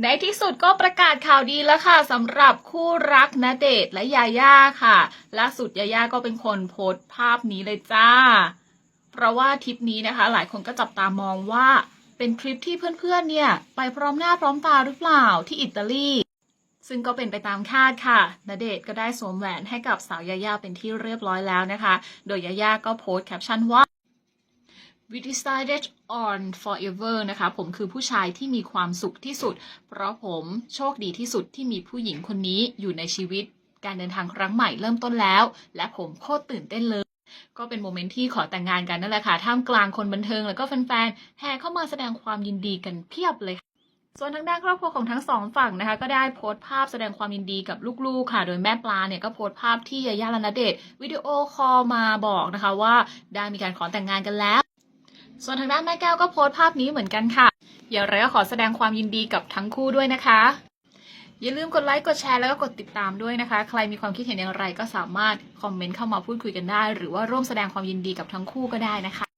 ในที่สุดก็ประกาศข่าวดีแล้วค่ะสำหรับคู่รักณเดชและยาย่าค่ะล่าสุดยาย่าก็เป็นคนโพสต์ภาพนี้เลยจ้า เพราะว่าทริปนี้นะคะ หลายคนก็จับตามองว่าเป็นทริปที่เพื่อนๆเนี่ย ไปพร้อมหน้าพร้อมตาหรือเปล่าที่อิตาลี ซึ่งก็เป็นไปตามคาดค่ะณเดชก็ได้สวมแหวนให้กับสาวยาย่าเป็นที่เรียบร้อยแล้วนะคะ โดยยาย่าก็โพสต์แคปชั่นว่า we decided on forever นะคะ ผมคือผู้ชายที่มีความสุขที่สุด เพราะผมโชคดีที่สุดที่มีผู้หญิงคนนี้อยู่ในชีวิต การเดินทางครั้งใหม่เริ่มต้นแล้ว และผมโคตรตื่นเต้นเลย ก็เป็นโมเมนต์ที่ขอแต่งงานกันนั่นแหละค่ะ ท่ามกลางคนบันเทิง แล้วก็แฟนๆ แห่เข้ามาแสดงความยินดีกันเพียบเลยส่วนทางด้านครอบครัวของทั้งสองฝั่งนะคะก็ได้โพสต์ภาพแสดงความยินดีกับลูกๆค่ะ โดยแม่ปลาเนี่ยก็โพสต์ภาพที่ยาย่าละณเดชวิดีโอคอลมาบอกนะคะว่าได้มีการขอแต่งงานกันแล้ว ส่วนทางด้านแม่แก้วก็โพสต์ภาพนี้เหมือนกันค่ะ อย่างไรก็ขอแสดงความยินดีกับทั้งคู่ด้วยนะคะ อย่าลืมกดไลค์ กดแชร์แล้วก็กดติดตามด้วยนะคะ ใครมีความคิดเห็นอย่างไรก็สามารถคอมเมนต์เข้ามาพูดคุยกันได้ หรือว่าร่วมแสดงความยินดีกับทั้งคู่ก็ได้นะคะ